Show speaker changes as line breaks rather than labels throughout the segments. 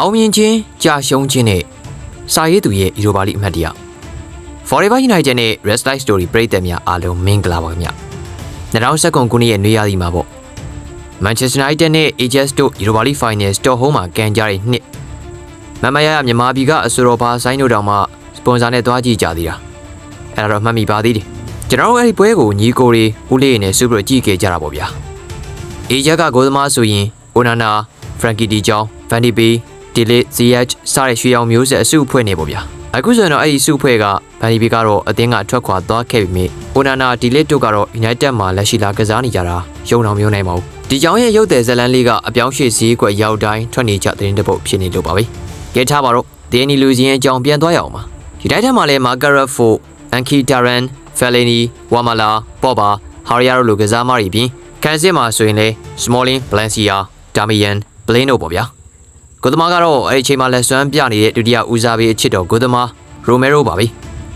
အောင်မြင်ခြင်းကြာရှုံးခြင်းနဲ့စာရေးသူရဲ့ဤလိုပါလိအမှတ်တရ Forever United နဲ့ Rest Life Story ပရိသတ်များအားလုံးမင်္ဂလာပါခင်ဗျ2019ခုနှစ်ရဲ့နေရာဒီမှာပေါ့ Manchester United နဲ့ Ajax တို့ Europa League Final Stockholm မှာကန်ကြတဲ့နှစ်မမရရမြန်မာပြည်ကအဆိုတော်ဘာဆိုင်တို့တောင်မှစပွန်ဆာနဲ့တွားကြည့်ကြသေးတာအဲ့ဒါတော့မှတ်မိပါသေးတယ်ကျွန်တော်တို့အဲ့ဒီပွဲကိုညီကိုတွေဦးလေးနဲ့စုပြီးတော့ကြည့်ခဲ့ကြတာပေါ့ဗျာ Ajax ကဂိုးသမားဆိုရင် Onana, Frankie De Jong, Van de Beek, Delete, Ziyech စတဲ့ရွှေရောင်မျိုးဆက်အစုအဖွဲ့နေပေါ့ဗျာအခုဆိုရင်တော့အဲ့ဒီစုအဖွဲ့က Van de Beek ကတော့အသင်းကထွက်ခွာသွားခဲ့ပြီမြေ Onana, Delete တို့ကတော့ United မှာလက်ရှိလာကစားနေကြတာရုံအောင်မျိုးနိုင်ပါဘူးဒီကြောင်ရဲ့ရုပ်တယ်ဇလန်လေးကအပြောင်းရွှေ့စည်းကွက်ရောက်တိုင်းထွက်နေကြတဲ့တဲ့ပုတ်ဖြစ်နေလို့ပါပဲကဲထားပါတော့ဒင်းနီလူချင်းအကြောင်းပြန်သွားရအောင်ပါ United မှာလည်း Margaret Ford, Anki Taran, Fellaini, Wamala, Pogba, Harrier တို့လိုကစားမတွေပြင်ကန်စစ်မှာဆိုရင်လည်း Smalling, Valencia, Damian, Blaine တို့ပေါ့ဗျာ ကိုသမားကတော့အဲ့ဒီအချိန်မှာလက်စွမ်းပြနေတဲ့ဒုတိယဦးစားပေးအချစ်တော်ကိုသမား Romero ပါပဲ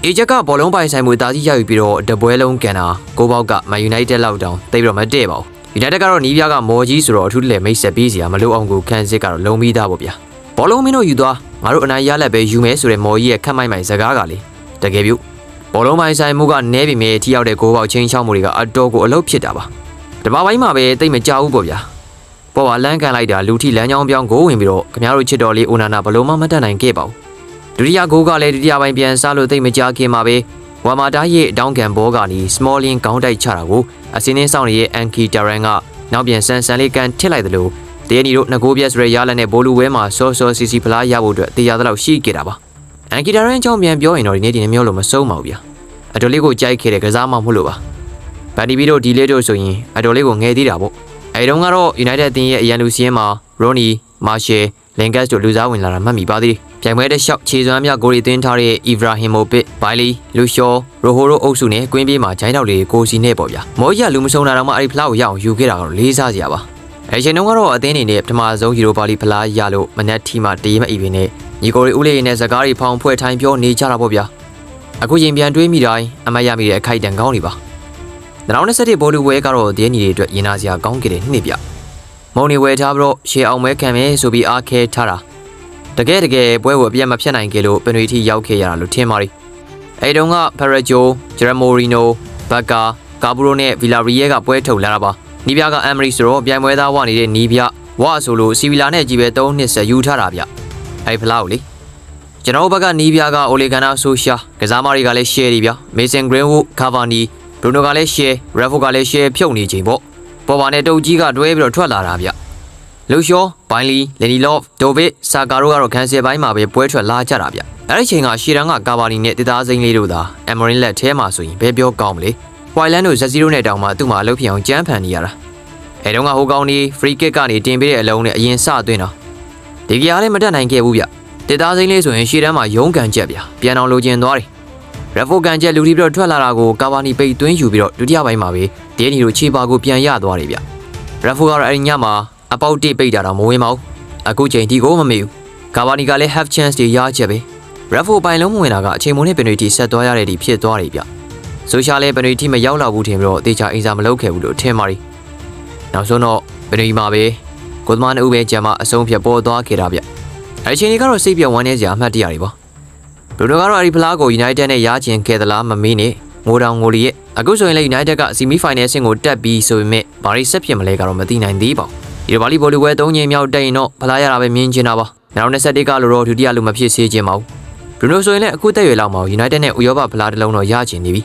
အေဂျက်ကဘောလုံးပိုင်ဆိုင်မှုတာကြီးရယူပြီးတော့တပွဲလုံးကန်တာကိုပေါက်က Man United လောက်တောင်တိတ်ပြီးတော့မတည့်ပါဘူး United ကတော့နီးပြားကမော်ကြီးဆိုတော့အထူးလည်းမိတ်ဆက်ပေးစရာမလိုအောင်ကိုခန်းစစ်ကတော့လုံးပြီးသားပေါ့ဗျာဘောလုံးမင်းတို့ယူသွားငါတို့အနိုင်ရလက်ပဲယူမယ်ဆိုတဲ့မော်ကြီးရဲ့ခက်မိုက်မိုက်စကားကလေတကယ်ပြုဘောလုံးပိုင်ဆိုင်မှုကနဲပြီမြေထိရောက်တဲ့ကိုပေါက်ချင်းချောင်းမှုတွေကအတော်ကိုအလုပ်ဖြစ်တာပါတပါပိုင်းမှာပဲတိတ်မကြဘူးပေါ့ဗျာ ပေါ်ပါလန်းကန်လိုက်တာလူထိလမ်းကြောင်းပြောင်းကိုဝင်ပြီးတော့ခင်ဗျားတို့ချစ်တော်လေးအိုနာနာဘလုံးမမတတ်နိုင်ခဲ့ပါဘူးဒုတိယဂိုးကလည်းဒုတိယပိုင်းပြန်စားလို့တိတ်မကြခင်မှာပဲဝါမာတာရဲ့အတောင်းကန်ဘောကနေ smalling ကောင်းတိုက်ချတာကိုအစင်းင်းဆောင်ရဲ့ Anki Taran ကနောက်ပြန်ဆန်ဆန်လေးကန်ထစ်လိုက်တယ်လို့တေနီတို့ငကိုပြက်ဆိုရရလက်နဲ့ဘိုလူဝဲမှာစောစောစီစီဖလားရဖို့အတွက်တရားသလောက်ရှိခဲ့တာပါ။ Anki Taran အကြောင်းပြန်ပြောရင်တော့ဒီနေ့ဒီနေ့မျိုးလို့မဆုံးပါဘူးဗျာ။အတော်လေးကိုကြိုက်ခဲ့တဲ့ကစားမှမဟုတ်လို့ပါ။ဗန်ဒီဘီတို့ဒီလေးတို့ဆိုရင်အတော်လေးကိုငယ်သေးတာပေါ့။ အဲဒီတုန်းကတော့ United အသင်းရဲ့အရန်လူစီးရင်မှာ Ronnie, Marshall, Lingard တို့လူစားဝင်လာတာမှတ်မိပါသေးတယ်။ပြိုင်ပွဲတစ်လျှောက်ခြေစွမ်းမြဂိုးရီသွင်းထားတဲ့ Ibrahimovic, Bailey, Lucio, Rohoro အုပ်စုနဲ့ကွင်းပြေးမှာဂျိုင်းတောက်လေးကိုစီနဲ့ပေါ့ဗျာ။မောကြီးကလူမဆုံတာတော့မှအဲ့ဒီဖလားကိုရအောင်ယူခဲ့တာကတော့လေးစားစရာပါ။အဲချိန်တုန်းကတော့အသင်းအနေနဲ့ပထမဆုံးယူရိုပါလီဖလားရလို့မနက်ထီမှတည်မအီပင်နဲ့ညီကိုရီဦးလေးနဲ့စကားတွေဖောင်ဖွဲ့ထိုင်ပြောနေကြတာပေါ့ဗျာ။အခုရင်ပြန်တွေးမိတိုင်းအမတ်ရမိတဲ့အခိုက်အတန့်ကောင်းနေပါ။ 2021ဘောလူဝဲကတော့ဒီနေ့တွေအတွက်ရင်နာစရာကောင်းခဲ့တဲ့နှစ်ဗျ။မုံနေဝဲထားပြီးတော့ရှေအောင်မဲခံမယ်ဆိုပြီးအားခဲထားတာ။တကယ်တကယ်ပွဲကိုအပြတ်မဖြတ်နိုင်ခဲ့လို့ပင်ရီတီရောက်ခဲ့ရတာလို့ထင်ပါ ರಿ ။အဲဒီတုန်းကဖရက်ဂျို၊ဂျရမိုရီနို၊ဘတ်ကာ၊ကာဘူရိုနဲ့ဗီလာရီယဲကပွဲထုတ်လာတာပါ။နီးပြကအမ်မရီဆိုတော့ပြိုင်ပွဲသားဝနေတဲ့နီးပြဝါဆိုလို့စီဗီလာနဲ့ကြီးပဲ3နှစ်ဆက်ယူထားတာဗျ။အဲဒီဖလားကိုလေကျွန်တော်တို့ဘက်ကနီးပြကအိုလီဂန်နာဆိုရှာကစားမတွေကလည်း share တွေဗျ။မေဆန်ဂရင်းဝုဒ်ကာဗာနီ ဘရူနိုကလည်း share ရက်ဖိုကလည်း share ဖြုတ်နေချိန်ပေါ့။ပေါ်ပါနဲ့တုတ်ကြီးကတွဲပြီးတော့ထွက်လာတာဗျ။လူရှောဘိုင်လီလန်နီလော့ဒိုဗစ်ဆာကာရိုကတော့ခန်းစဲပိုင်းမှာပဲပွဲထွက်လာကြတာဗျအဲ့ဒီချိန်ကရှီရန်ကကာဘာနီနဲ့တသားစိမ့်လေးတို့သာအမရင်လက်ထဲမှာဆိုရင်ဘယ်ပြောကောင်းမလဲဝိုင်လန်တို့ဇက်စီရိုနဲ့တောင်မှသူ့မှာအလုပ်ဖြစ်အောင်ကြမ်းဖန်နေရတာအဲတုန်းကဟိုကောင်ဒီဖရီကစ်ကနေတင်ပေးတဲ့အလုံးနဲ့အရင်စသွင်းတော့ဒီကရားလည်းမတက်နိုင်ခဲ့ဘူးဗျတသားစိမ့်လေးဆိုရင်ရှီရန်မှာရုံးကန်ချက်ဗျပြန်အောင်လိုချင်သွားတယ် ရက်ဖိုကန်ချက်လူတီပြီးတော့ထွက်လာတာကိုကာဘာနီပိတ်သွင်းယူပြီးတော့ဒုတိယပိုင်းမှာပဲဒဲနီတို့ခြေပါကိုပြန်ရသွားတယ်ဗျရက်ဖိုကတော့အဲ့ဒီညမှာအပေါက်တိပိတ်တာတော့မဝင်ပါဘူးအခုချိန်ဒီကိုမမေဘူးကာဘာနီကလည်း half chance တွေရချက်ပဲ Raffo ပိုင်လုံးမဝင်တာကအချိန်မုံနဲ့ပင်တွေတီဆက်သွားရတဲ့ဒီဖြစ်သွားတယ်ဗျဆိုရှာလည်းပင်တွေတီမရောက်တော့ဘူးထင်ပြီးတော့တေချာအိမ်စာမလုပ်ခဲ့ဘူးလို့ထင်ပါရီနောက်ဆုံးတော့ပင်တွေမှာပဲကိုသမားနှစ်ဦးပဲကြံမအဆုံးဖြတ်ပေါ်သွားခဲ့တာဗျအဲချိန်ကြီးကတော့စိတ်ပြဝမ်းနေစရာအမှတ်တရတွေပေါ့ ဘရူနိုကတော့အဲ့ဒီဖလားကို United နဲ့ရချင်ခဲ့သလားမမေးနဲ့ငိုတောင်ငိုလီရဲ့အခုဆိုရင်လည်း United က semi final ဆင့်ကိုတက်ပြီးဆိုပေမဲ့ဘာရီဆက်ဖြစ်မလဲကတော့မသိနိုင်သေးပါဘူးဒီလိုဘာလီဘောလီဝဲ၃ချိန်မြောက်တက်ရင်တော့ဖလားရတာပဲမြင်ချင်တာပါ2021ကလိုတော့ဒုတိယလူမဖြစ်စေချင်ပါဘူးဘရူနိုဆိုရင်လည်းအခုတက်ရွယ်လောက်မှာ United နဲ့ဥရောပဖလားတစ်လုံးတော့ရချင်နေပြီ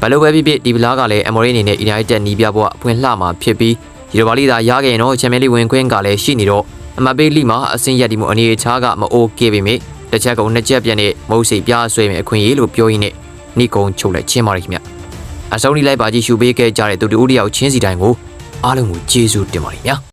ဘယ်လိုပဲဖြစ်ဖြစ်ဒီဖလားကလည်း Emory အနေနဲ့ United နီးပြဖို့အဖွင့်လှမှာဖြစ်ပြီးဒီလိုဘာလီသာရခဲ့ရင်တော့ Champions League ဝင်ခွင့်ကလည်းရှိနေတော့အမတ်ပေးလိမှာအဆင့်ရက်ဒီမှုအနေအထားကမအိုးကေပေမဲ့ တစ်ချက်ကုန်နှစ်ချက်ပြတ်နဲ့မုတ်စိတ်ပြားဆွဲမယ်အခွင့်အရေးလို့ပြောရင်းနဲ့နှိကုံချုပ်လိုက်ချင်းပါရခင်ဗျအဆုံးဒီလိုက်ပါကြည့်ရှုပေးခဲ့ကြတဲ့သူတို့တယောက်ချင်းစီတိုင်းကိုအားလုံးကိုကျေးဇူးတင်ပါတယ်ဗျာ